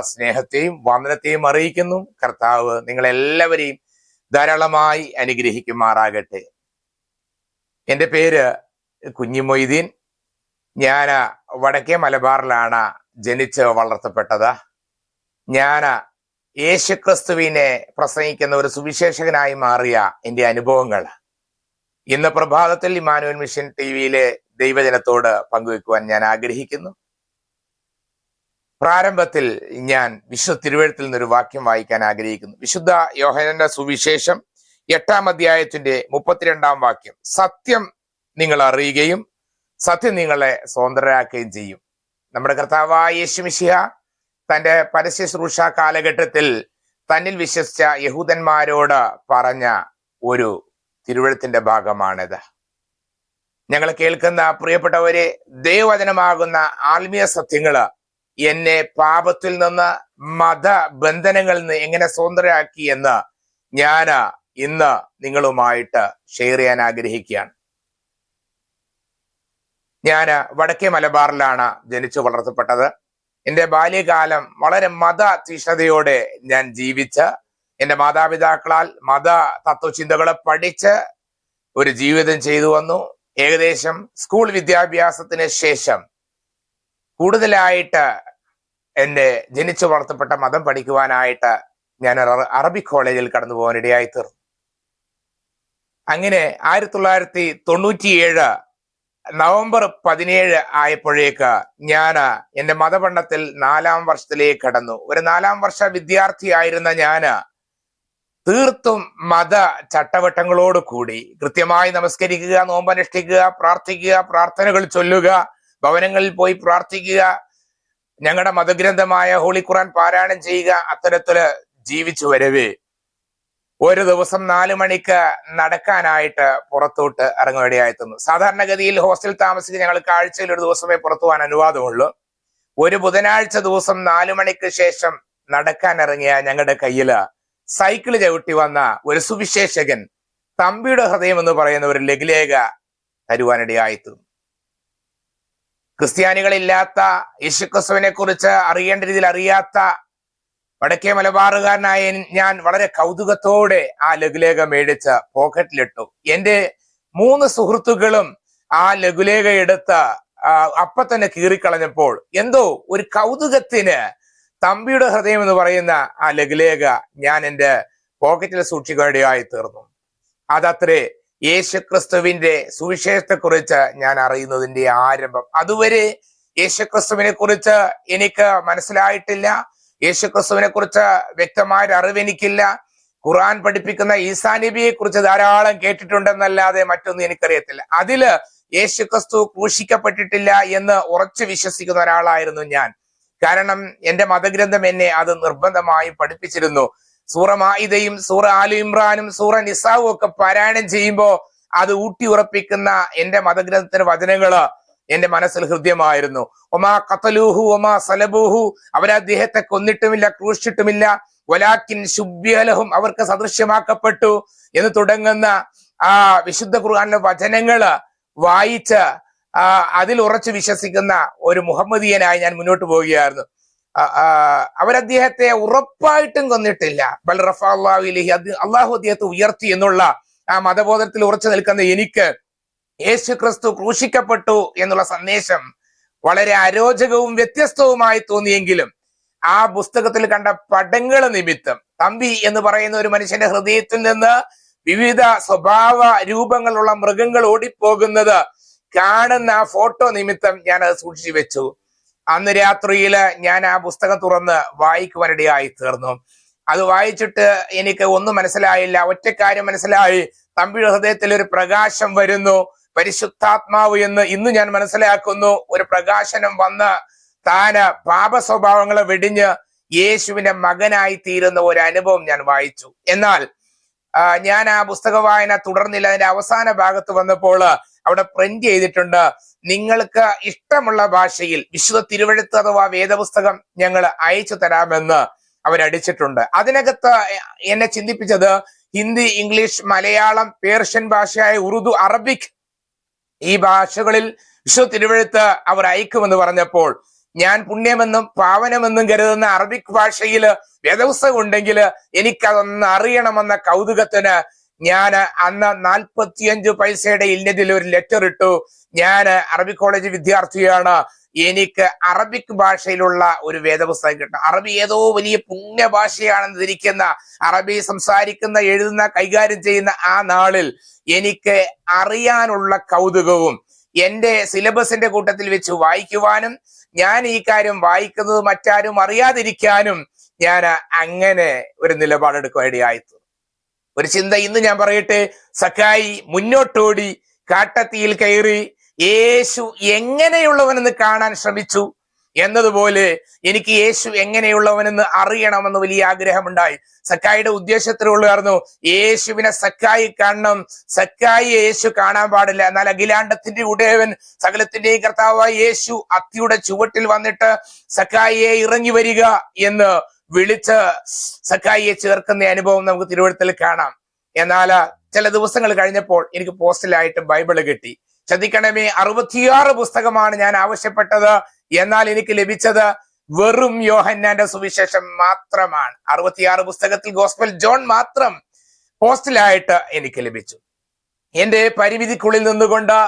സ്നേഹത്തെയും വന്ദനത്തെയും അറിയിക്കുന്നു. കർത്താവ് നിങ്ങളെല്ലാവരെയും ധാരാളമായി അനുഗ്രഹിക്കുമാറാകട്ടെ. എന്റെ പേര് കുഞ്ഞി മൊയ്തീൻ. ഞാൻ വടക്കേ മലബാറിലാണ് ജനിച്ച് വളർത്തപ്പെട്ടത്. ഞാൻ യേശുക്രിസ്തുവിനെ പ്രസംഗിക്കുന്ന ഒരു സുവിശേഷകനായി മാറിയ എന്റെ അനുഭവങ്ങൾ. ഇന്ന് പ്രഭാതത്തിൽ ഇമാനുവൽ മിഷൻ ടി വിയിലെ ദൈവജനത്തോട് പങ്കുവെക്കുവാൻ ഞാൻ ആഗ്രഹിക്കുന്നു. പ്രാരംഭത്തിൽ ഞാൻ വിശുദ്ധ തിരുവഴുത്തിൽ നിന്നൊരു വാക്യം വായിക്കാൻ ആഗ്രഹിക്കുന്നു. വിശുദ്ധ യോഹനന്റെ സുവിശേഷം എട്ടാം അധ്യായത്തിന്റെ മുപ്പത്തിരണ്ടാം വാക്യം. സത്യം നിങ്ങൾ അറിയുകയും സത്യം നിങ്ങളെ സ്വതന്ത്രരാക്കുകയും ചെയ്യും. നമ്മുടെ കർത്താവായ യേശുമിശിഹ തന്റെ പരസ്യ കാലഘട്ടത്തിൽ തന്നിൽ വിശ്വസിച്ച യഹൂദന്മാരോട് പറഞ്ഞ ഒരു തിരുവഴുത്തിന്റെ ഭാഗമാണിത്. ഞങ്ങൾ കേൾക്കുന്ന പ്രിയപ്പെട്ടവരെ ദൈവവചനമാകുന്ന ആത്മീയ സത്യങ്ങൾ എന്നെ പാപത്തിൽ നിന്ന് മതബന്ധനങ്ങളിൽ നിന്ന് എങ്ങനെ സ്വതന്ത്രരാക്കി എന്ന് ഞാൻ ഇന്ന് നിങ്ങളുമായിട്ട് ഷെയർ ചെയ്യാൻ ആഗ്രഹിക്കുകയാണ്. ഞാൻ വടക്കേ മലബാറിലാണ് ജനിച്ചു വളർത്തപ്പെട്ടത്. എന്റെ ബാല്യകാലം വളരെ മത തീഷ്ണതയോടെ ഞാൻ ജീവിച്ച് എന്റെ മാതാപിതാക്കളാൽ മത തത്വചിന്തകളെ പഠിച്ച് ഒരു ജീവിതം ചെയ്തു വന്നു. ഏകദേശം സ്കൂൾ വിദ്യാഭ്യാസത്തിന് ശേഷം കൂടുതലായിട്ട് എന്റെ ജനിച്ചു വളർത്തപ്പെട്ട മതം പഠിക്കുവാനായിട്ട് ഞാൻ അറബിക് കോളേജിൽ കടന്നു പോകാൻ ഇടയായി തീർന്നു. അങ്ങനെ ആയിരത്തി തൊള്ളായിരത്തി തൊണ്ണൂറ്റിയേഴ് നവംബർ പതിനേഴ് ആയപ്പോഴേക്ക് ഞാൻ എന്റെ മതപണ്ഡത്തിൽ നാലാം വർഷത്തിലേക്ക് കടന്നു. ഒരു നാലാം വർഷ വിദ്യാർത്ഥിയായിരുന്ന ഞാൻ തീർത്തും മത ചട്ടവട്ടങ്ങളോട് കൂടി കൃത്യമായി നമസ്കരിക്കുക നോമ്പനുഷ്ഠിക്കുക പ്രാർത്ഥിക്കുക പ്രാർത്ഥനകൾ ചൊല്ലുക ഭവനങ്ങളിൽ പോയി പ്രാർത്ഥിക്കുക ഞങ്ങളുടെ മതഗ്രന്ഥമായ ഹോളി ഖുറാൻ പാരായണം ചെയ്യുക അത്തരത്തിൽ ജീവിച്ചു വരവേ. ഒരു ദിവസം നാലു മണിക്ക് നടക്കാനായിട്ട് പുറത്തോട്ട് ഇറങ്ങുകയായിത്തുന്നു സാധാരണഗതിയിൽ ഹോസ്റ്റൽ താമസിച്ച് ഞങ്ങൾ കാഴ്ചയിൽ ഒരു ദിവസമേ പുറത്തു പോകാൻ അനുവാദമുള്ളൂ. ഒരു ബുധനാഴ്ച ദിവസം നാലു മണിക്ക് ശേഷം നടക്കാൻ ഇറങ്ങിയ ഞങ്ങളുടെ കയ്യിൽ സൈക്കിൾ ചവിട്ടി വന്ന ഒരു സുവിശേഷകൻ തമ്പിയുടെ ഹൃദയം എന്ന് പറയുന്ന ഒരു ലഘുലേഖ തരുവാനിടയായി തീർന്നു ക്രിസ്ത്യാനികളില്ലാത്ത യേശുക്രിസ്തുവിനെ കുറിച്ച് അറിയേണ്ട രീതിയിൽ അറിയാത്ത വടക്കേ മലബാറുകാരനായ ഞാൻ വളരെ കൗതുകത്തോടെ ആ ലഘുലേഖ മേടിച്ച് പോക്കറ്റിലിട്ടു. എന്റെ മൂന്ന് സുഹൃത്തുക്കളും ആ ലഘുലേഖ എടുത്ത് അപ്പ തന്നെ കീറിക്കളഞ്ഞപ്പോൾ എന്തോ ഒരു കൗതുകത്തിന് തമ്പിയുടെ ഹൃദയം എന്ന് പറയുന്ന ആ ലഘുലേഖ ഞാൻ എന്റെ പോക്കറ്റിൽ സൂക്ഷിക്കുകയായി തീർന്നു. അതത്രേ യേശുക്രിസ്തുവിന്റെ സുവിശേഷത്തെക്കുറിച്ച് ഞാൻ അറിയുന്നതിന്റെ ആരംഭം. അതുവരെ യേശുക്രിസ്തുവിനെ കുറിച്ച് എനിക്ക് മനസ്സിലായിട്ടില്ല. യേശുക്രിസ്തുവിനെ കുറിച്ച് വ്യക്തമായ അറിവെനിക്കില്ല. ഖുർആൻ പഠിപ്പിക്കുന്ന ഈസാ നബിയെ കുറിച്ച് ധാരാളം കേട്ടിട്ടുണ്ടെന്നല്ലാതെ മറ്റൊന്നും എനിക്കറിയത്തില്ല. അതിൽ യേശുക്രിസ്തു ക്രൂശിക്കപ്പെട്ടിട്ടില്ല എന്ന് ഉറച്ചു വിശ്വസിക്കുന്ന ഒരാളായിരുന്നു ഞാൻ. കാരണം എന്റെ മതഗ്രന്ഥം എന്നെ അത് നിർബന്ധമായി പഠിപ്പിച്ചിരുന്നു. സൂറ മായിദയും സൂറ ആലു ഇമ്രാനും സൂറ നിസാവും ഒക്കെ പാരായണം ചെയ്യുമ്പോ അത് ഊട്ടി ഉറപ്പിക്കുന്ന എന്റെ മതഗ്രന്ഥത്തിന്റെ വചനങ്ങൾ എന്റെ മനസ്സിൽ ഹൃദ്യമായിരുന്നു. ഒമാ കത്തലൂഹു ഒമാ സലബൂഹു അവർ അദ്ദേഹത്തെ കൊന്നിട്ടുമില്ല ക്രൂശിച്ചിട്ടുമില്ല. വലാക്കിൻ ശുഭ്യലഹും അവർക്ക് സദൃശ്യമാക്കപ്പെട്ടു എന്ന് തുടങ്ങുന്ന ആ വിശുദ്ധ ഖുർആാനിലെ വചനങ്ങൾ വായിച്ച് അതിൽ ഉറച്ചു വിശ്വസിക്കുന്ന ഒരു മുഹമ്മദീയനായി ഞാൻ മുന്നോട്ട് പോവുകയായിരുന്നു. അവരദ്ദേഹത്തെ ഉറപ്പായിട്ടും കൊന്നിട്ടില്ല. ബൽ റഫ അള്ളാഹു ഇലൈഹി. അത് അള്ളാഹു അദ്ദേഹത്തെ ഉയർത്തി എന്നുള്ള ആ മതബോധത്തിൽ ഉറച്ചു നിൽക്കുന്ന എനിക്ക് യേശു ക്രിസ്തു ക്രൂശിക്കപ്പെട്ടു എന്നുള്ള സന്ദേശം വളരെ അരോചകവും വ്യത്യസ്തവുമായി തോന്നിയെങ്കിലും ആ പുസ്തകത്തിൽ കണ്ട പടങ്ങൾ നിമിത്തം തമ്പി എന്ന് പറയുന്ന ഒരു മനുഷ്യന്റെ ഹൃദയത്തിൽ നിന്ന് വിവിധ സ്വഭാവ രൂപങ്ങളുള്ള മൃഗങ്ങൾ ഓടിപ്പോകുന്നത് കാണുന്ന ആ ഫോട്ടോ നിമിത്തം ഞാൻ അത് സൂക്ഷിച്ചു വെച്ചു. അന്ന് രാത്രിയിൽ ഞാൻ ആ പുസ്തകം തുറന്ന് വായിക്കുവാനിടയായി തീർന്നു. അത് വായിച്ചിട്ട് എനിക്ക് ഒന്നും മനസ്സിലായില്ല. ഒറ്റക്കാര്യം മനസ്സിലായി. തമ്പിയുടെ ഹൃദയത്തിൽ ഒരു പ്രകാശം വരുന്നു. പരിശുദ്ധാത്മാവ് എന്ന് ഇന്ന് ഞാൻ മനസ്സിലാക്കുന്നു. ഒരു പ്രകാശനം വന്ന് താന് പാപ സ്വഭാവങ്ങളെ വെടിഞ്ഞ് യേശുവിന്റെ മകനായി തീരുന്ന ഒരു അനുഭവം ഞാൻ വായിച്ചു. എന്നാൽ ഞാൻ ആ പുസ്തക വായന തുടർന്നില്ല. അതിന്റെ അവസാന ഭാഗത്ത് വന്നപ്പോൾ അവിടെ പ്രിന്റ് ചെയ്തിട്ടുണ്ട്. നിങ്ങൾക്ക് ഇഷ്ടമുള്ള ഭാഷയിൽ വിശുദ്ധ തിരുവഴുത്ത് അഥവാ വേദപുസ്തകം ഞങ്ങൾ അയച്ചു തരാമെന്ന് അവരടിച്ചിട്ടുണ്ട്. അതിനകത്ത് എന്നെ ചിന്തിപ്പിച്ചത് ഹിന്ദി ഇംഗ്ലീഷ് മലയാളം പേർഷ്യൻ ഭാഷയായ ഉറുദു അറബിക് ഈ ഭാഷകളിൽ വിശുദ്ധ തിരുവഴുത്ത് അവർ അയക്കുമെന്ന് പറഞ്ഞപ്പോൾ ഞാൻ പുണ്യമെന്നും പാവനമെന്നും കരുതുന്ന അറബിക് ഭാഷയിൽ വേദപുസ്തകം ഉണ്ടെങ്കിൽ എനിക്കതൊന്ന് അറിയണമെന്ന കൗതുകത്തിന് ഞാൻ അന്ന് നാൽപ്പത്തിയഞ്ച് പൈസയുടെ ഇല്ലതിൽ ഒരു ലെറ്റർ ഇട്ടു. ഞാൻ അറബിക് കോളേജ് വിദ്യാർത്ഥിയാണ്. എനിക്ക് അറബിക് ഭാഷയിലുള്ള ഒരു വേദപുസ്തകം കിട്ടണം. അറബി ഏതോ വലിയ പുണ്യ ഭാഷയാണെന്ന് ധരിക്കുന്ന അറബി സംസാരിക്കുന്ന എഴുതുന്ന കൈകാര്യം ചെയ്യുന്ന ആ നാളിൽ എനിക്ക് അറിയാനുള്ള കൗതുകവും എന്റെ സിലബസിന്റെ കൂട്ടത്തിൽ വെച്ച് വായിക്കുവാനും ഞാൻ ഈ കാര്യം വായിക്കുന്നത് മറ്റാരും അറിയാതിരിക്കാനും ഞാൻ അങ്ങനെ ഒരു നിലപാടെടുക്കുവാനിടയായി തീർന്നു. ഒരു ചിന്ത ഇന്ന് ഞാൻ പറയട്ടെ സഖായി മുന്നോട്ടോടി കാട്ടത്തിയിൽ കയറി യേശു എങ്ങനെയുള്ളവനെന്ന് കാണാൻ ശ്രമിച്ചു എന്നതുപോലെ എനിക്ക് യേശു എങ്ങനെയുള്ളവനെന്ന് അറിയണമെന്ന് വലിയ ആഗ്രഹമുണ്ടായി. സക്കായിയുടെ ഉദ്ദേശത്തിലുള്ളായിരുന്നു യേശുവിനെ സക്കായി കാണണം. സക്കായി യേശു കാണാൻ പാടില്ല. എന്നാൽ അഖിലാണ്ടത്തിന്റെ ഉടയവൻ സകലത്തിന്റെയും കർത്താവായ യേശു അത്തിയുടെ ചുവട്ടിൽ വന്നിട്ട് സക്കായിയെ ഇറങ്ങി വരിക എന്ന് വിളിച്ച് സക്കായിയെ ചേർക്കുന്ന അനുഭവം നമുക്ക് തിരുവഴുത്തിൽ കാണാം. എന്നാൽ ചില ദിവസങ്ങൾ കഴിഞ്ഞപ്പോൾ എനിക്ക് പോസ്റ്റലായിട്ട് ബൈബിൾ കിട്ടി. ശ്രദ്ധിക്കണമേ അറുപത്തിയാറ് പുസ്തകമാണ് ഞാൻ ആവശ്യപ്പെട്ടത്. എന്നാൽ എനിക്ക് ലഭിച്ചത് വെറും യോഹന്നാന്റെ സുവിശേഷം മാത്രമാണ്. അറുപത്തിയാറ് പുസ്തകത്തിൽ ഗോസ്പൽ ജോൺ മാത്രം പോസ്റ്റലായിട്ട് എനിക്ക് ലഭിച്ചു. എന്റെ പരിമിതിക്കുള്ളിൽ നിന്നുകൊണ്ട്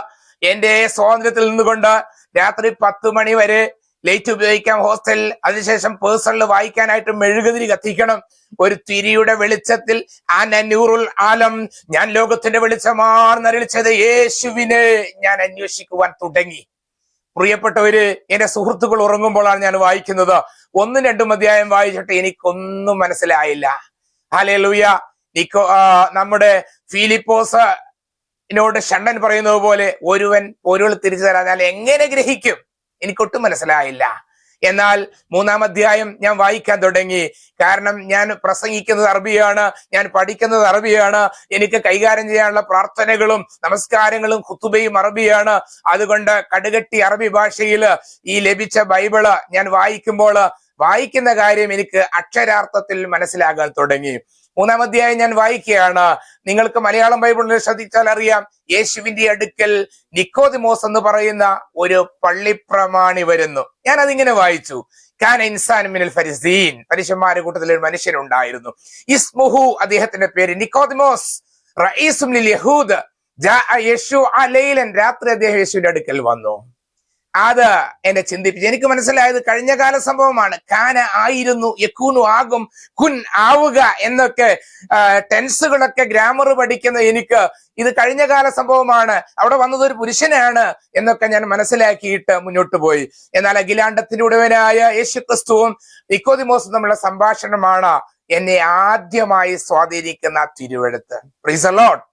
എന്റെ സ്വാതന്ത്ര്യത്തിൽ നിന്നുകൊണ്ട് രാത്രി പത്ത് മണി വരെ ലൈറ്റ് ഉപയോഗിക്കാം. ഹോസ്റ്റലിൽ അതിനുശേഷം പേഴ്സണൽ വായിക്കാനായിട്ട് മെഴുകുതിരി കത്തിക്കണം. ഒരു തിരിയുടെ വെളിച്ചത്തിൽ ആ നൂറുൽ ആലം ഞാൻ ലോകത്തിന്റെ വെളിച്ചമാർന്നരളിച്ചത് യേശുവിനെ ഞാൻ അന്വേഷിക്കുവാൻ തുടങ്ങി. പ്രിയപ്പെട്ടവര് എന്റെ സുഹൃത്തുക്കൾ ഉറങ്ങുമ്പോഴാണ് ഞാൻ വായിക്കുന്നത്. ഒന്നും രണ്ടും അധ്യായം വായിച്ചിട്ട് എനിക്കൊന്നും മനസ്സിലായില്ല. ഹാലേ ലൂയ നിക്കോ നമ്മുടെ ഫിലിപ്പോസ് എന്നോട് ഷണ്ണൻ പറയുന്നത് പോലെ ഒരുവൻ ഒരുവൾ തിരിച്ചു തരാഞ്ഞാൽ എങ്ങനെ ഗ്രഹിക്കും? എനിക്കൊട്ടും മനസ്സിലായില്ല. എന്നാൽ മൂന്നാം അധ്യായം ഞാൻ വായിക്കാൻ തുടങ്ങി. കാരണം ഞാൻ പ്രസംഗിക്കുന്നത് അറബിയാണ് ഞാൻ പഠിക്കുന്നത് അറബിയാണ് എനിക്ക് കൈകാര്യം ചെയ്യാനുള്ള പ്രാർത്ഥനകളും നമസ്കാരങ്ങളും കുത്തുബയും അറബിയാണ്. അതുകൊണ്ട് കടുകട്ടി അറബി ഭാഷയിൽ ഈ ലഭിച്ച ബൈബിൾ ഞാൻ വായിക്കുമ്പോൾ വായിക്കുന്ന കാര്യം എനിക്ക് അക്ഷരാർത്ഥത്തിൽ മനസ്സിലാകാൻ തുടങ്ങി. മൂന്നാം അധ്യായം ഞാൻ വായിക്കുകയാണ്. നിങ്ങൾക്ക് മലയാളം ബൈബിളിൽ ശ്രദ്ധിച്ചാൽ അറിയാം. യേശുവിന്റെ അടുക്കൽ നിക്കോതിമോസ് എന്ന് പറയുന്ന ഒരു പള്ളിപ്രമാണി വരുന്നു. ഞാൻ അതിങ്ങനെ വായിച്ചു. കാൻ ഇൻസാൻ മിനൽ ഫരിസീൻ. പരിശന്മാരുടെ കൂട്ടത്തിൽ ഒരു മനുഷ്യനുണ്ടായിരുന്നു ഇസ്മുഹു അദ്ദേഹത്തിന്റെ പേര് നിക്കോതിമോസ് റഈസും യഹൂദ്. രാത്രി അദ്ദേഹം യേശുവിന്റെ അടുക്കൽ വന്നു. അത് എന്നെ ചിന്തിപ്പിച്ചു. എനിക്ക് മനസ്സിലായത് കഴിഞ്ഞ കാല സംഭവമാണ്. കാന ആയിരുന്നു യക്കൂനു ആകും കുൻ ആവുക എന്നൊക്കെ ടെൻസുകളൊക്കെ ഗ്രാമർ പഠിക്കുന്ന എനിക്ക് ഇത് കഴിഞ്ഞ കാല സംഭവമാണ്. അവിടെ വന്നത് ഒരു പുരുഷനാണ് എന്നൊക്കെ ഞാൻ മനസ്സിലാക്കിയിട്ട് മുന്നോട്ട് പോയി. എന്നാൽ അഖിലാണ്ടത്തിന്റെ ഉടവനായ യേശു ക്രിസ്തുവും നിക്കോദിമോസും തമ്മിലുള്ള സംഭാഷണമാണ് എന്നെ ആദ്യമായി സ്വാധീനിക്കുന്ന തിരുവെഴുത്ത്. പ്രീസ് ലോട്ട്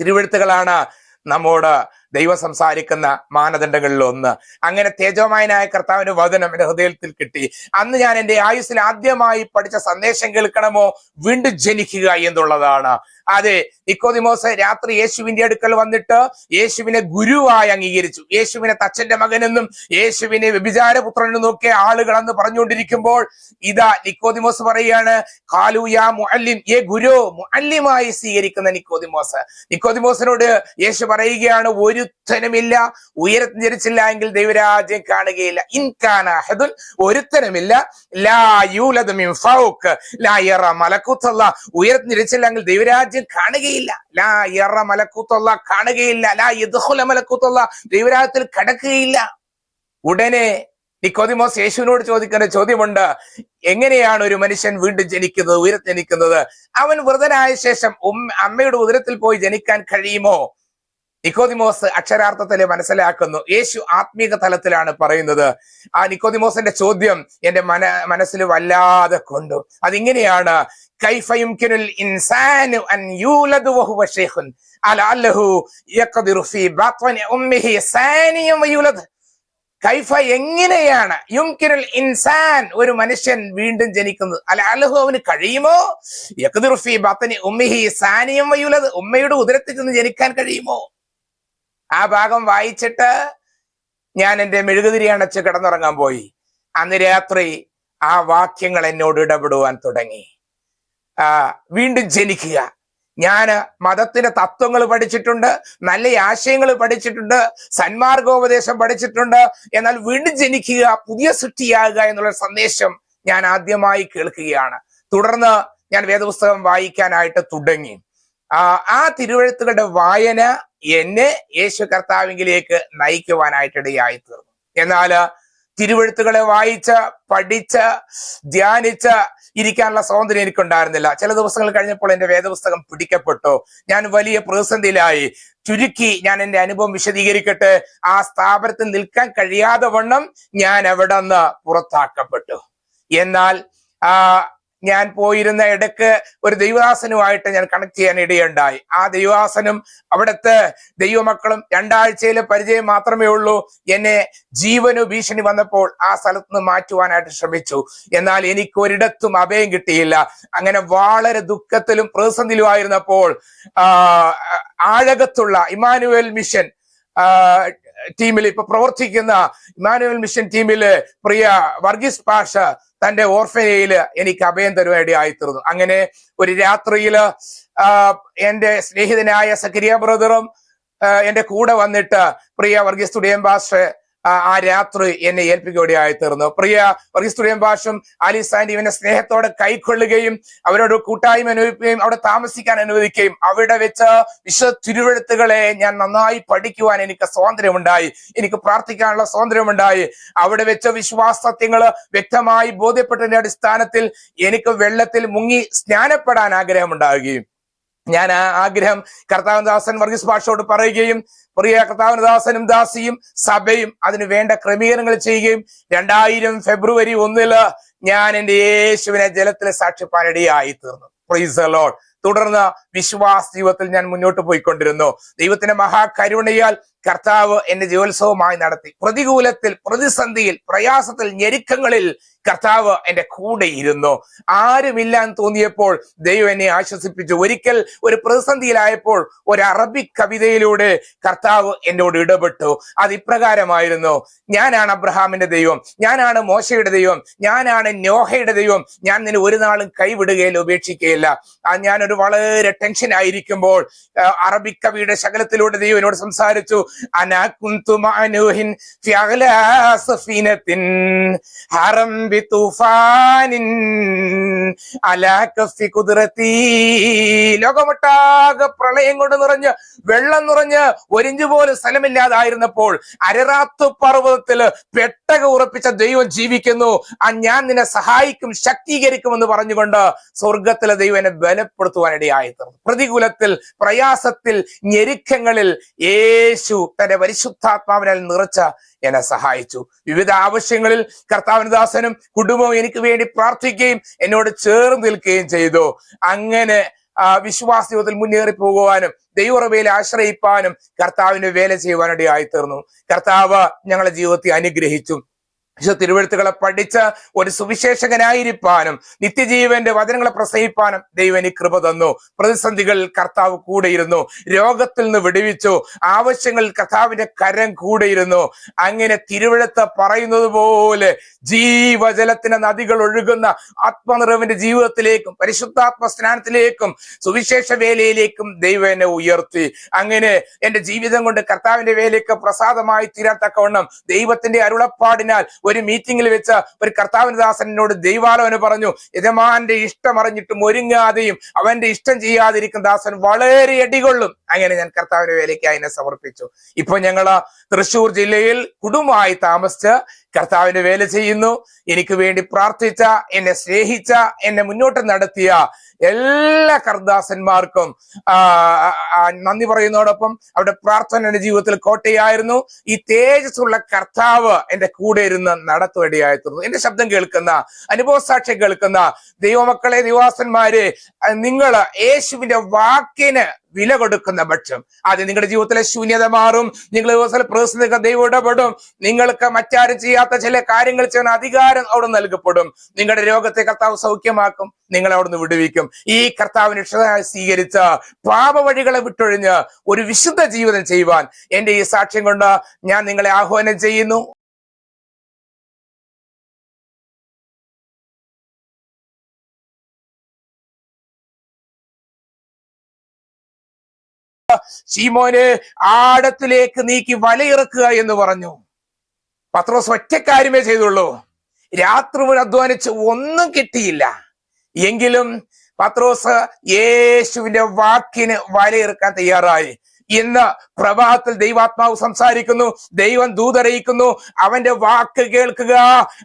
തിരുവെഴുത്തുകളാണ് നമ്മോട് ദൈവം സംസാരിക്കുന്ന മാനദണ്ഡങ്ങളിൽ ഒന്ന്. അങ്ങനെ തേജോമയനായ കർത്താവിന് വചനം എന്റെ ഹൃദയത്തിൽ കിട്ടി. അന്ന് ഞാൻ എന്റെ ആയുസ്സിൽ ആദ്യമായി പഠിച്ച സന്ദേശം കേൾക്കണമോ? വീണ്ടും ജനിക്കുക എന്നുള്ളതാണ്. അതെ നിക്കോദിമോസ് രാത്രി യേശുവിന്റെ അടുക്കൽ വന്നിട്ട് യേശുവിനെ ഗുരുവായി അംഗീകരിച്ചു. യേശുവിനെ തച്ചന്റെ മകനെന്നും യേശുവിനെ വ്യഭിചാരപുത്രനെന്നും നോക്കിയ ആളുകൾ അന്ന് പറഞ്ഞുകൊണ്ടിരിക്കുമ്പോൾ ഇതാ നിക്കോദിമോസ് പറയുകയാണ് കാലൂയ മുഅല്ലിം ഏ ഗുരു മുഅല്ലിമായി സ്വീകരിക്കുന്ന നിക്കോദിമോസ്. നിക്കോദിമോസിനോട് യേശു പറയുകയാണ് ഒരുത്തനുമില്ല ഉയരത്തിന് ജനിച്ചില്ല എങ്കിൽ ദൈവരാജ്യം കാണുകയില്ല. ഇൻകാന ഒരുത്തനുമില്ല. ലാ യൂലദ് മിൻ ലാ യറ മലക്കുത്തല്ല ഉയരത്തിൽ ജനിച്ചില്ലെങ്കിൽ ദൈവരാജ്യം കാണുകയില്ല. ലാ എറ മലക്കൂത്തുള്ള കാണുകയില്ല. ലാ യദ്ഖുല മലക്കൂത്തുള്ള ദൈവരാഗത്തിൽ കടക്കുകയില്ല. ഉടനെ നിക്കോതിമോസ് യേശുവിനോട് ചോദിക്കുന്ന ചോദ്യമുണ്ട്. എങ്ങനെയാണ് ഒരു മനുഷ്യൻ വീണ്ടും ജനിക്കുന്നത് ഉയരത്തിൽ ജനിക്കുന്നത്? അവൻ വ്രതനായ ശേഷം അമ്മയുടെ ഉദരത്തിൽ പോയി ജനിക്കാൻ കഴിയുമോ? നിക്കോദിമോസ് അക്ഷരാർത്ഥത്തിൽ മനസ്സിലാക്കുന്നു. യേശു ആത്മീക തലത്തിലാണ് പറയുന്നത്. ആ നിക്കോദിമോസിന്റെ ചോദ്യം എന്റെ മന മനസ്സിൽ വല്ലാതെ കൊണ്ടു. അതിങ്ങനെയാണ് കൈഫ എങ്ങനെയാണ് യുംകിനുൽ ഇൻസാൻ ഒരു മനുഷ്യൻ വീണ്ടും ജനിക്കുന്നത്. അല്ല അലഹു അവന് കഴിയുമോ? യഖദിറു ഫീ ബത്നി ഉമ്മിഹി സാനിയം വയൂലദ്. ഉമ്മയുടെ ഉദരത്തിൽ നിന്ന് ജനിക്കാൻ കഴിയുമോ? ആ ഭാഗം വായിച്ചിട്ട് ഞാൻ എന്റെ മെഴുകുതിരി അണച്ച് കിടന്നുറങ്ങാൻ പോയി. അന്ന് രാത്രി ആ വാക്യങ്ങൾ എന്നോട് ഇടപെടുവാൻ തുടങ്ങി. ആ വീണ്ടും ജനിക്കുക. ഞാൻ മതത്തിന്റെ തത്വങ്ങൾ പഠിച്ചിട്ടുണ്ട് നല്ല ആശയങ്ങൾ പഠിച്ചിട്ടുണ്ട് സന്മാർഗോപദേശം പഠിച്ചിട്ടുണ്ട്. എന്നാൽ വീണ്ടും ജനിക്കുക പുതിയ സൃഷ്ടിയാകുക എന്നുള്ള സന്ദേശം ഞാൻ ആദ്യമായി കേൾക്കുകയാണ്. തുടർന്ന് ഞാൻ വേദപുസ്തകം വായിക്കാനായിട്ട് തുടങ്ങി. ആ തിരുവഴുത്തുകളുടെ വായന എന്നെ യേശു കർത്താവിങ്കിലേക്ക് നയിക്കുവാനായിട്ട് ഇടയായി തീർന്നു എന്നാൽ തിരുവഴുത്തുകളെ വായിച്ച് പഠിച്ച് ധ്യാനിച്ച് ഇരിക്കാനുള്ള സ്വാതന്ത്ര്യം എനിക്കുണ്ടായിരുന്നില്ല. ചില ദിവസങ്ങൾ കഴിഞ്ഞപ്പോൾ എന്റെ വേദപുസ്തകം പിടിക്കപ്പെട്ടു. ഞാൻ വലിയ പ്രതിസന്ധിയിലായി. ചുരുക്കി ഞാൻ എന്റെ അനുഭവം വിശദീകരിക്കട്ടെ. ആ സ്ഥാപനത്തിൽ നിൽക്കാൻ കഴിയാതെ വണ്ണം ഞാൻ എവിടെ നിന്ന് പുറത്താക്കപ്പെട്ടു. എന്നാൽ ആ ഞാൻ പോയിരുന്ന ഇടയ്ക്ക് ഒരു ദൈവദാസനുമായിട്ട് ഞാൻ കണക്ട് ചെയ്യാൻ ഇടയുണ്ടായി. ആ ദൈവദാസനും അവിടുത്തെ ദൈവമക്കളും രണ്ടാഴ്ചയിലെ പരിചയം മാത്രമേ ഉള്ളൂ. എന്നെ ജീവനു ഭീഷണി വന്നപ്പോൾ ആ സ്ഥലത്ത് നിന്ന് മാറ്റുവാനായിട്ട് ശ്രമിച്ചു. എന്നാൽ എനിക്ക് ഒരിടത്തും അഭയം കിട്ടിയില്ല. അങ്ങനെ വളരെ ദുഃഖത്തിലും പ്രതിസന്ധിയിലുമായിരുന്നപ്പോൾ ആഴകത്തുള്ള ഇമാനുവൽ മിഷൻ ടീമിൽ ഇപ്പൊ പ്രവർത്തിക്കുന്ന ഇമാനുവൽ മിഷൻ ടീമിൽ പ്രിയ വർഗീസ് പാഷ തന്റെ ഓർഫനയിൽ എനിക്ക് അഭയം തരുവാനിടയായി ആയിത്തീർന്നു. അങ്ങനെ ഒരു രാത്രിയിൽ എന്റെ സ്നേഹിതനായ സക്കരിയ ബ്രദറും എന്റെ കൂടെ വന്നിട്ട് പ്രിയ വർഗീസ് തുടിയൻ പാഷ ആ രാത്രി എന്നെ ഏൽപ്പിക്കുകയായി തീർന്നു പ്രിയ വർഗീസ് ഭാഷം അലി സാൻഡീവിനെ സ്നേഹത്തോടെ കൈക്കൊള്ളുകയും അവരോട് കൂട്ടായ്മ അനുഭവിക്കുകയും അവിടെ താമസിക്കാൻ അനുവദിക്കുകയും അവിടെ വെച്ച് വിശ്വ തിരുവഴുത്തുകളെ ഞാൻ നന്നായി പഠിക്കുവാൻ എനിക്ക് സ്വാതന്ത്ര്യമുണ്ടായി. എനിക്ക് പ്രാർത്ഥിക്കാനുള്ള സ്വാതന്ത്ര്യമുണ്ടായി. അവിടെ വെച്ച വിശ്വാസത്യങ്ങൾ വ്യക്തമായി ബോധ്യപ്പെട്ടതിന്റെ അടിസ്ഥാനത്തിൽ എനിക്ക് വെള്ളത്തിൽ മുങ്ങി സ്നാനപ്പെടാൻ ആഗ്രഹമുണ്ടാവുകയും ഞാൻ ആ ആഗ്രഹം കർത്താവൻദാസൻ വർഗീസ് ഭാഷയോട് പറയുകയും പ്രിയ കർത്താവനദാസനും ദാസിയും സഭയും അതിന് വേണ്ട ക്രമീകരണങ്ങൾ ചെയ്യുകയും രണ്ടായിരം ഫെബ്രുവരി ഒന്നിൽ ഞാൻ എന്റെ യേശുവിനെ ജലത്തിൽ സാക്ഷ്യപ്പാനിടയായി തീർന്നു. പ്ലീസ് ലോഡ് തുടർന്ന് വിശ്വാസ ജീവിതത്തിൽ ഞാൻ മുന്നോട്ട് പോയിക്കൊണ്ടിരുന്നു. ദൈവത്തിന്റെ മഹാകരുണയാൽ കർത്താവ് എന്റെ ജീവോത്സവമായി നടത്തി. പ്രതികൂലത്തിൽ പ്രതിസന്ധിയിൽ പ്രയാസത്തിൽ ഞെരുക്കങ്ങളിൽ കർത്താവ് എന്റെ കൂടെ ഇരുന്നു. ആരുമില്ല എന്ന് തോന്നിയപ്പോൾ ദൈവം എന്നെ ആശ്വസിപ്പിച്ചു. ഒരിക്കൽ ഒരു പ്രതിസന്ധിയിലായപ്പോൾ ഒരു അറബി കവിതയിലൂടെ കർത്താവ് എന്നോട് ഇടപെട്ടു. അത് ഇപ്രകാരമായിരുന്നു. ഞാനാണ് അബ്രഹാമിന്റെ ദൈവം. ഞാനാണ് മോശയുടെ ദൈവം. ഞാനാണ് നോഹയുടെ ദൈവം. ഞാൻ നിന്നെ ഒരു നാളും കൈവിടുകയില്ല ഉപേക്ഷിക്കുകയില്ല. ഞാനൊരു വളരെ ടെൻഷൻ ആയിരിക്കുമ്പോൾ അറബി കവിയുടെ ശകലത്തിലൂടെ ദൈവം എന്നോട് സംസാരിച്ചു. അനാ കുന്തു മഅനൂഹിൻ ഫി അഗ്ലാ സഫീനത്തിൻ ഹറം കുദ്റതി ലോകമൊട്ടാകെ പ്രളയം കൊണ്ട് നിറഞ്ഞ് വെള്ളം നിറഞ്ഞ് ഒരിഞ്ചു പോലും സ്ഥലമില്ലാതായിരുന്നപ്പോൾ അരറാത്തു പർവതത്തിൽ പെട്ടക ഉറപ്പിച്ച ദൈവം ജീവിക്കുന്നു. ആ ഞാൻ നിന്നെ സഹായിക്കും ശക്തീകരിക്കുമെന്ന് പറഞ്ഞുകൊണ്ട് സ്വർഗത്തിലെ ദൈവം എന്നെ ബലപ്പെടുത്തുവാനിടയായി തീർന്നു. പ്രതികൂലത്തിൽ പ്രയാസത്തിൽ ഞെരുക്കങ്ങളിൽ യേശു തന്റെ പരിശുദ്ധാത്മാവിനാൽ നിറച്ച എന്നെ സഹായിച്ചു. വിവിധ ആവശ്യങ്ങളിൽ കർത്താവിനദാസനും കുടുംബവും എനിക്ക് വേണ്ടി പ്രാർത്ഥിക്കുകയും എന്നോട് ചേർന്ന് നിൽക്കുകയും ചെയ്തു. അങ്ങനെ വിശ്വാസ ജീവിതത്തിൽ മുന്നേറി പോകുവാനും ദൈവറവയിൽ ആശ്രയിപ്പാനും കർത്താവിന് വേല ചെയ്യുവാനിടയായി തീർന്നു കർത്താവ് ഞങ്ങളുടെ ജീവിതത്തെ അനുഗ്രഹിച്ചു. വിശുദ്ധ തിരുവഴുത്തുകളെ പഠിച്ച് ഒരു സുവിശേഷകനായിരിക്കാനും നിത്യജീവന്റെ വചനങ്ങളെ പ്രസവിപ്പാനും ദൈവനി കൃപ തന്നു. പ്രതിസന്ധികൾ കർത്താവ് കൂടെയിരുന്നു. രോഗത്തിൽ നിന്ന് വിടുവിച്ചു. ആവശ്യങ്ങളിൽ കർത്താവിന്റെ കരം കൂടെയിരുന്നു. അങ്ങനെ തിരുവഴുത്ത് പറയുന്നത് പോലെ ജീവജലത്തിന്റെ നദികൾ ഒഴുകുന്ന ആത്മനിറവിന്റെ ജീവിതത്തിലേക്കും പരിശുദ്ധാത്മ സ്നാനത്തിലേക്കും സുവിശേഷ വേലയിലേക്കും ദൈവം എന്നെ ഉയർത്തി. അങ്ങനെ എന്റെ ജീവിതം കൊണ്ട് കർത്താവിന്റെ വേലയ്ക്ക് പ്രസാദമായി തീരാത്തക്കവണ്ണം ദൈവത്തിന്റെ അരുളപ്പാടിനാൽ ഒരു മീറ്റിംഗിൽ വെച്ച് ഒരു കർത്താവിനദാസനോട് ദൈവാലോന് പറഞ്ഞു യജമാന്റെ ഇഷ്ടം അറിഞ്ഞിട്ടും ഒരുങ്ങാതെയും അവന്റെ ഇഷ്ടം ചെയ്യാതിരിക്കുന്ന ദാസൻ വളരെ അടികൊള്ളും. അങ്ങനെ ഞാൻ കർത്താവിന്റെ വേലയ്ക്ക് അതിനെ സമർപ്പിച്ചു. ഇപ്പൊ ഞങ്ങൾ തൃശൂർ ജില്ലയിൽ കുടുംബമായി താമസിച്ച് കർത്താവിന്റെ വേല ചെയ്യുന്നു. എനിക്ക് വേണ്ടി പ്രാർത്ഥിച്ച എന്നെ സ്നേഹിച്ച എന്നെ മുന്നോട്ട് നടത്തിയ എല്ലാ കർദാസന്മാർക്കും നന്ദി പറയുന്നതോടൊപ്പം അവരുടെ പ്രാർത്ഥന എന്റെ ജീവിതത്തിൽ കോട്ടയായിരുന്നു. ഈ തേജസ്സുള്ള കർത്താവ് എന്റെ കൂടെ ഇരുന്ന് നടത്തുവടിയായിരുന്നു എന്റെ ശബ്ദം കേൾക്കുന്ന അനുഭവ സാക്ഷ്യം കേൾക്കുന്ന ദൈവമക്കളെ ദൈവാസന്മാരെ നിങ്ങൾ യേശുവിന്റെ വാക്കിന് വില കൊടുക്കുന്ന പക്ഷം. അത് നിങ്ങളുടെ ജീവിതത്തിലെ ശൂന്യത മാറും. നിങ്ങൾ പ്രതിസന്ധി ദൈവം ഇടപെടും. നിങ്ങൾക്ക് മറ്റാരും ചെയ്യാത്ത ചില കാര്യങ്ങൾ ചെയ്യാൻ അധികാരം അവിടെ നൽകപ്പെടും. നിങ്ങളുടെ രോഗത്തെ കർത്താവ് സൗഖ്യമാക്കും. നിങ്ങളെ അവിടുന്ന് വിടുവിക്കും. ഈ കർത്താവിന് സ്വീകരിച്ച പാപവഴികളെ വിട്ടൊഴിഞ്ഞ് ഒരു വിശുദ്ധ ജീവിതം ചെയ്യുവാൻ എന്റെ ഈ സാക്ഷ്യം കൊണ്ട് ഞാൻ നിങ്ങളെ ആഹ്വാനം ചെയ്യുന്നു. ശീമോന് ആഴത്തിലേക്ക് നീക്കി വലയിറക്കുക എന്ന് പറഞ്ഞു. പത്രോസ് ഒറ്റക്കാര്യമേ ചെയ്തുള്ളൂ. രാത്രി മുഴുവൻ അധ്വാനിച്ച് ഒന്നും കിട്ടിയില്ല. എങ്കിലും പത്രോസ് യേശുവിന്റെ വാക്കിന് വലയിറക്കാൻ തയ്യാറായി. ഇന്ന് പ്രഭാതത്തിൽ ദൈവാത്മാവ് സംസാരിക്കുന്നു ദൈവം ദൂതറിയിക്കുന്നു അവന്റെ വാക്ക് കേൾക്കുക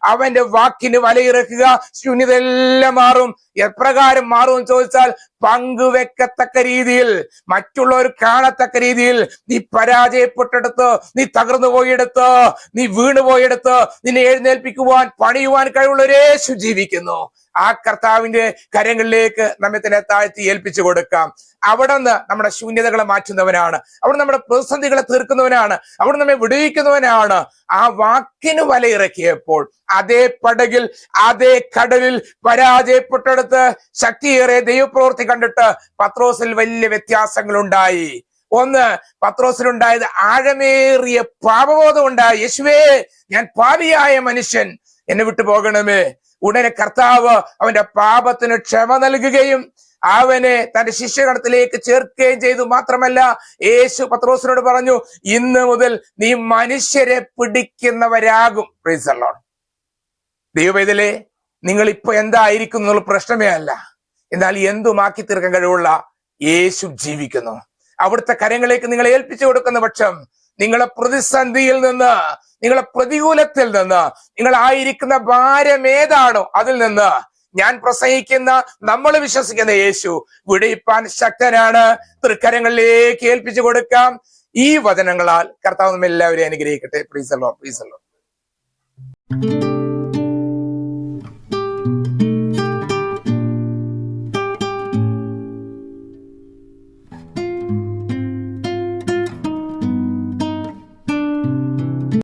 അവന്റെ വാക്കിന് വലയിറക്കുക ശൂന്യതെല്ലാം മാറും. എപ്രകാരം മാറും എന്ന് ചോദിച്ചാൽ പങ്കുവെക്കത്തക്ക രീതിയിൽ മറ്റുള്ളവർ കാണത്തക്ക രീതിയിൽ നീ പരാജയപ്പെട്ടെടുത്ത് നീ തകർന്നു പോയെടുത്ത് നീ വീണു പോയെടുത്ത് നിന്നെ എഴുന്നേൽപ്പിക്കുവാൻ പണിയുവാൻ കഴിവുള്ളവരെ ജീവിക്കുന്നു. ആ കർത്താവിന്റെ കരങ്ങളിലേക്ക് നമ്മെ തന്നെ താഴ്ത്തി ഏൽപ്പിച്ചു കൊടുക്കാം. അവിടെ നിന്ന് നമ്മുടെ ശൂന്യതകളെ മാറ്റുന്നവനാണ്. അവിടെ നമ്മുടെ പ്രതിസന്ധികളെ തീർക്കുന്നവനാണ്. അവിടെ നമ്മെ വിടുവിക്കുന്നവനാണ്. ആ വാക്കിന് വലയിറക്കിയപ്പോൾ അതേ പടകിൽ അതേ കടലിൽ പരാജയപ്പെട്ടെടുത്ത് ശക്തിയേറെ ദൈവപ്രവൃത്തി കണ്ടിട്ട് പത്രോസിൽ വലിയ വ്യത്യാസങ്ങൾ ഉണ്ടായി ഒന്ന് പത്രോസിലുണ്ടായത് ആഴമേറിയ പാപബോധം ഉണ്ടായി യേശുവേ ഞാൻ പാപിയായ മനുഷ്യൻ. എന്നെ വിട്ടു പോകണമേ. ഉടനെ കർത്താവ് അവന്റെ പാപത്തിന് ക്ഷമ നൽകുകയും അവനെ തന്റെ ശിഷ്യഗണത്തിലേക്ക് ചേർക്കുകയും ചെയ്തു. മാത്രമല്ല യേശു പത്രോസിനോട് പറഞ്ഞു ഇന്ന് മുതൽ നീ മനുഷ്യരെ പിടിക്കുന്നവരാകും. പ്രീസല്ലോൺ ദൈവവേദലെ നിങ്ങൾ ഇപ്പൊ എന്തായിരിക്കും എന്നുള്ള പ്രശ്നമേ അല്ല. എന്നാൽ എന്തുമാക്കി തീർക്കാൻ കഴിവുള്ള യേശു ജീവിക്കുന്നു. അവിടുത്തെ കരങ്ങളിലേക്ക് നിങ്ങളെ ഏൽപ്പിച്ചു കൊടുക്കുന്ന പക്ഷം നിങ്ങളെ പ്രതിസന്ധിയിൽ നിന്ന് നിങ്ങളെ പ്രതികൂലത്തിൽ നിന്ന് നിങ്ങളായിരിക്കുന്ന ഭാരം ഏതാണോ അതിൽ നിന്ന് ഞാൻ പ്രസംഗിക്കുന്ന നമ്മൾ വിശ്വസിക്കുന്ന യേശു വിടയിപ്പാൻ ശക്തനാണ്. തൃക്കരങ്ങളിലേക്ക് ഏൽപ്പിച്ചു കൊടുക്കാം. ഈ വചനങ്ങളാൽ കർത്താവ് എല്ലാവരെയും അനുഗ്രഹിക്കട്ടെ. പ്രീസല്ലോ പ്രീസല്ലോ